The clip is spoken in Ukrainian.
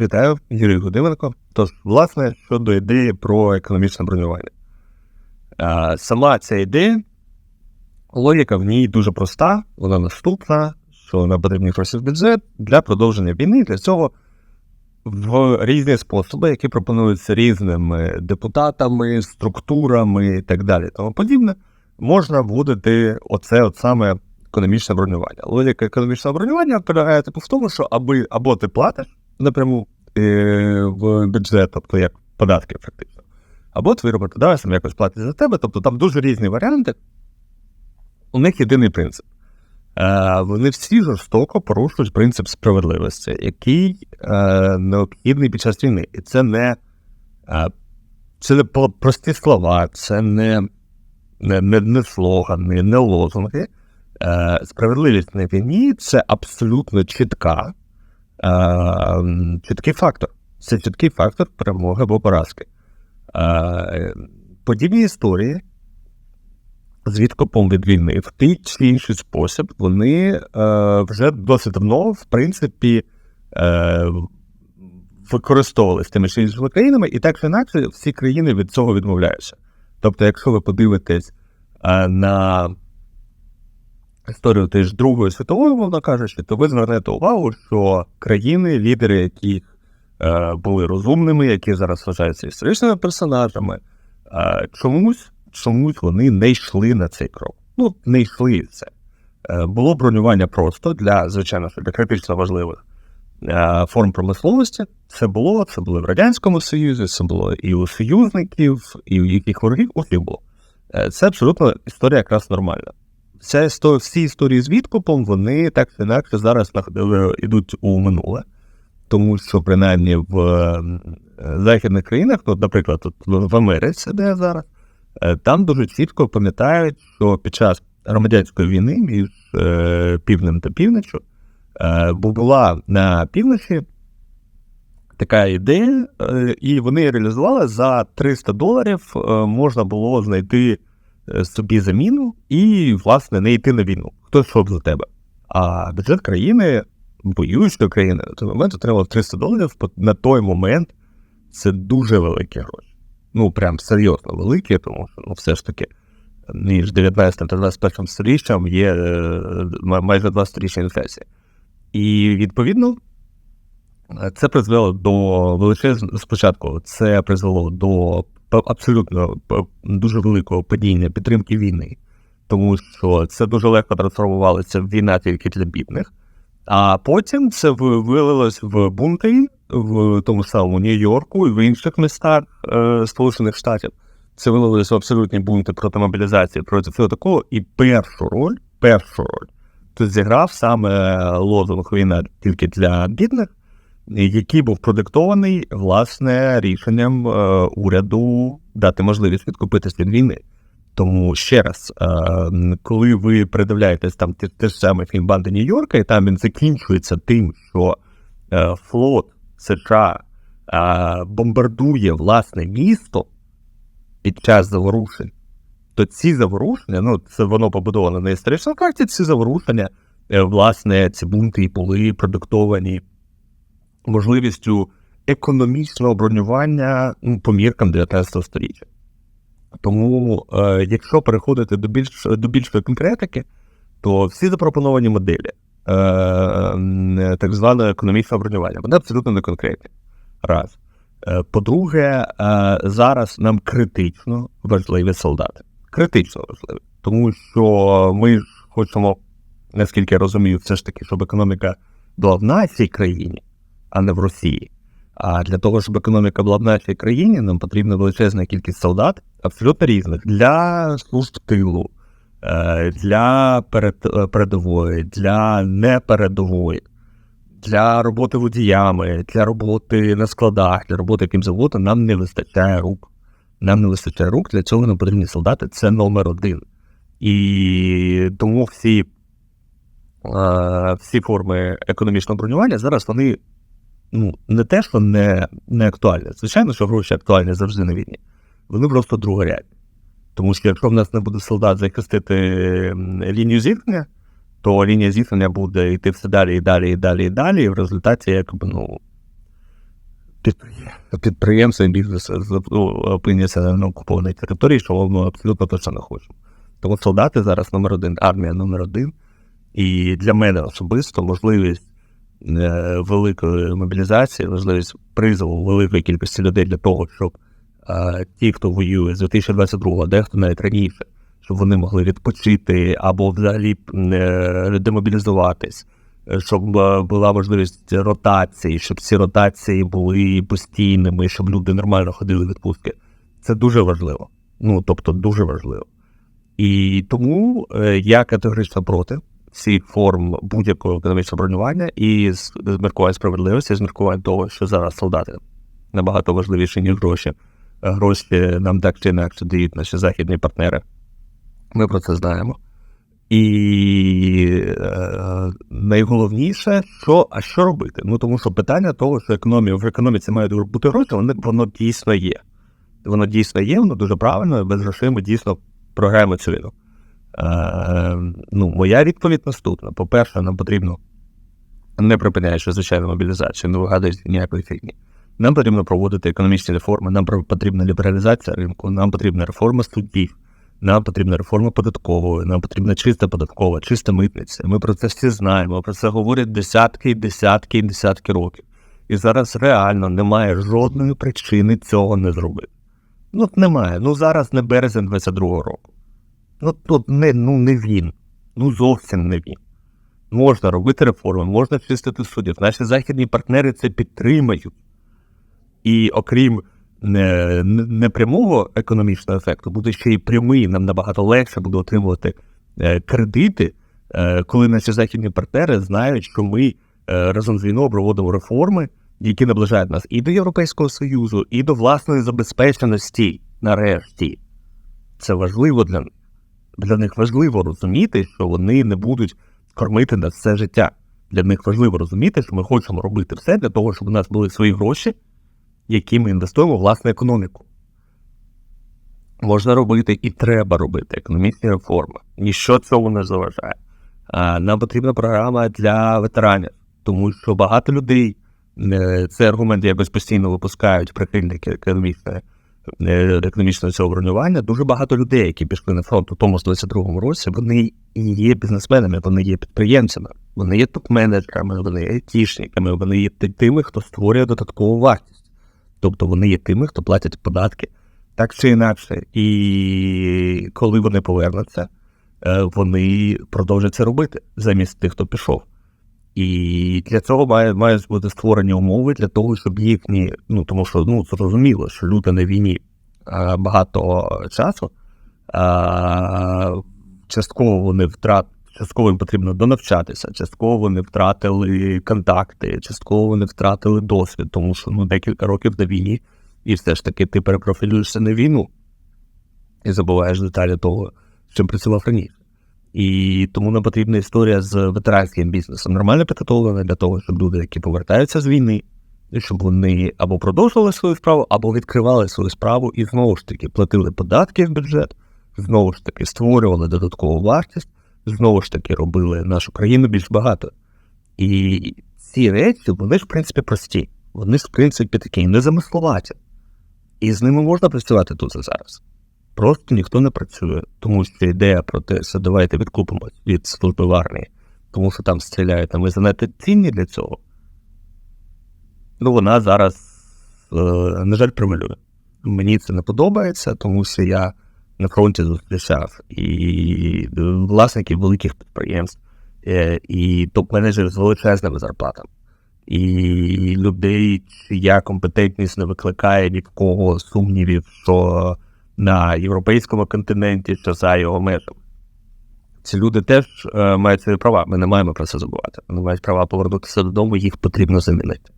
Вітаю, Юрій Гудименко. Тож, власне, щодо ідеї про економічне бронювання. А, Сама ця ідея, логіка в ній дуже проста, вона наступна, що нам в бюджет для продовження війни. Для цього в різні способи, які пропонуються різними депутатами, структурами і так далі, тому подібне, можна вводити оце от саме економічне бронювання. Логіка економічного бронювання полягає типу в тому, що аби або ти платиш напряму е, в бюджет, тобто як податки, фактично, або твій роботодавець там якось платить за тебе. Тобто там дуже різні варіанти. У них єдиний принцип. Е, Вони всі жорстоко порушують принцип справедливості, який е, необхідний під час війни. І це не це не прості слова, це не не, не, не слогани, не лозунги. Справедливість на війні це абсолютно чітка, е, чіткий фактор. Це чіткий фактор перемоги або поразки. Е, Подібні історії з відкопом від війни в той чи інший спосіб вони е, вже досить давно, в принципі, використовувалися тими чи іншими країнами, і так чи інакше всі країни від цього відмовляються. Тобто, якщо ви подивитесь на історію теж Другої світової, мовно кажучи, то ви звернете увагу, що країни, лідери, які е, були розумними, які зараз вважаються історичними персонажами, е, чомусь чомусь вони не йшли на цей крок. Ну, не йшли це. Е, було бронювання просто для, звичайно, для критично важливих е, форм промисловості. Це було, це було в Радянському Союзі, це було і у союзників, і у яких ворогів, усіх було. Е, це абсолютно історія якраз нормальна. Історія, всі історії з відкупом, вони так чи інакше зараз йдуть у минуле. Тому що, принаймні, в західних країнах, от, наприклад, тут в Америці, де зараз, там дуже чітко пам'ятають, що під час громадянської війни між е, півднем та півночю е, була на півночі така ідея, е, і вони реалізували за 300 доларів можна було знайти собі заміну і, власне, не йти на війну. Хто йшов за тебе? А бюджет країни, воюючої країни, на той момент отримав 300 доларів на той момент. Це дуже великі гроші ну прям серйозно великі, тому що ну, все ж таки між 19 та 21 сторіччям є е, майже два сторіччя інфляції. І відповідно це призвело до величезного спочатку, це призвело до абсолютно дуже великого падіння підтримки війни, тому що це дуже легко трансформувалося в війна тільки для бідних. А потім це вилилось в бунти в тому самому Нью-Йорку і в інших містах е, Сполучених Штатів. Це вилилось в абсолютні бунти проти мобілізації, проти всього такого. І першу роль, першу роль тут зіграв саме лозунг війна тільки для бідних, який був продиктований власне рішенням е, уряду дати можливість відкупитись від війни. Тому ще раз, е, коли ви передивляєтесь там те ж саме фільм Банди Нью-Йорка, і там він закінчується тим, що е, флот США бомбардує власне місто під час заворушень, то ці заворушення, ну це воно побудовано на історичному карті, ці заворушення, власне, ці бунти були продуктовані можливістю економічного бронювання ну, по міркам 19 століття. Тому, е, якщо переходити до більш до більшої конкретики, то всі запропоновані моделі е, так званого економічного бронювання, вони абсолютно не конкретні. Раз. Е, по-друге, е, зараз нам критично важливі солдати. Критично важливі. Тому що ми ж хочемо, наскільки я розумію, все ж таки, щоб економіка була в нашій країні, а не в Росії. А для того, щоб економіка була в нашій країні, нам потрібна величезна кількість солдат, абсолютно різних для служб тилу, е, для е, передової, для непередової, для роботи водіями, для роботи на складах, для роботи яким заводу нам не вистачає рук. Нам не вистачає рук, для цього нам потрібні солдати. Це номер один. І тому всі е, всі форми економічного бронювання зараз вони ну, не те, що не не актуальні. Звичайно, що гроші актуальні завжди на війні. Вони просто другорядні. Тому що якщо в нас не буде солдат захистити лінію зіткнення, то лінія зіткнення буде йти все далі і далі, і далі, і далі. І в результаті, якби, ну, підприє- підприємства і бізнес ну, опиняться на окупованій території, що ми абсолютно точно не хочемо. Тому солдати зараз номер один, армія номер один. І для мене особисто можливість великої мобілізації, можливість призову великої кількості людей для того, щоб е, ті, хто воює з 2022-го, дехто навіть раніше, щоб вони могли відпочити або взагалі е, демобілізуватись, е, щоб е, була можливість ротації, щоб ці ротації були постійними, щоб люди нормально ходили в відпустки. Це дуже важливо. Ну тобто, дуже важливо. І тому е, я категорично проти всіх форм будь-якого економічного бронювання і з з міркувань справедливості, з міркувань того, що зараз солдати набагато важливіші, ніж гроші. Е, Гроші нам так чи інакше дають наші західні партнери. Ми про це знаємо. І е, найголовніше, що, а що робити? Ну тому що питання того, що економія в економіці мають бути гроші, воно, воно дійсно є. Воно дійсно є, воно дуже правильно, без грошей ми дійсно програємо цю війну. Е, ну, моя відповідь наступна. По-перше, нам потрібно, не припиняючи звичайну мобілізацію, не вигадуючи ніякої фігні. Нам потрібно проводити економічні реформи, нам потрібна лібералізація ринку, нам потрібна реформа судів, нам потрібна реформа податкової, нам потрібна чиста податкова, чиста митниця. Ми про це всі знаємо, про це говорять десятки, десятки і десятки років. І зараз реально немає жодної причини цього не зробити. Ну, немає. Ну зараз не березень 22-го року. Ну тут не, ну, не він. Ну зовсім не він. Можна робити реформи, можна чистити суддів. Наші західні партнери це підтримають. І окрім не, не, непрямого економічного ефекту, буде ще й прямий, нам набагато легше буде отримувати е, кредити, е, коли наші західні партнери знають, що ми е, разом з війною проводимо реформи, які наближають нас і до Європейського Союзу, і до власної забезпеченості нарешті. Це важливо для них. Для них важливо розуміти, що вони не будуть кормити нас все життя. Для них важливо розуміти, що ми хочемо робити все для того, щоб у нас були свої гроші, які ми інвестуємо в власну економіку. Можна робити і треба робити економічні реформи. Ніщо цього не заважає. Нам потрібна програма для ветеранів, тому що багато людей е, це аргумент якось постійно випускають прихильники економічної, економічного цього бронювання. Дуже багато людей, які пішли на фронт у тому ж 22-му році, вони і є бізнесменами, вони є підприємцями, вони є топ-менеджерами, вони є айтішниками, вони є тими, хто створює додаткову вартість. Тобто вони є тими, хто платять податки так чи інакше. І коли вони повернуться, е, вони продовжать це робити замість тих, хто пішов. І для цього має, мають бути створені умови для того, щоб їхні, ну тому що ну зрозуміло, що люди на війні а, багато часу, а, частково вони втрат, частково їм потрібно донавчатися, частково вони втратили контакти, частково вони втратили досвід, тому що ну декілька років на війні, і все ж таки ти перепрофілюєшся на війну і забуваєш деталі того, чим працював раніше. І тому нам потрібна історія з ветеранським бізнесом. Нормально підготовлена для того, щоб люди, які повертаються з війни, щоб вони або продовжували свою справу, або відкривали свою справу і знову ж таки платили податки в бюджет, знову ж таки створювали додаткову вартість, знову ж таки робили нашу країну більш багато. І ці речі, вони ж, в принципі, прості. Вони ж, в принципі, такі незамисловаті. І з ними можна працювати тут і зараз. Просто ніхто не працює, тому що ідея про те, що давайте відкупимось від служби в армії, тому що там стріляють, а ми занадто цінні для цього. Ну, вона зараз, е, на жаль, промалює. Мені це не подобається, тому що я на фронті зустрічав і власників великих підприємств, е, і топ-менеджерів з величезними зарплатами. І людей, чия компетентність не викликає ні в кого сумнівів, що на європейському континенті, що за його межами. Ці люди теж е, мають свої права. Ми не маємо про це забувати. Вони мають права повернутися додому, їх потрібно замінити.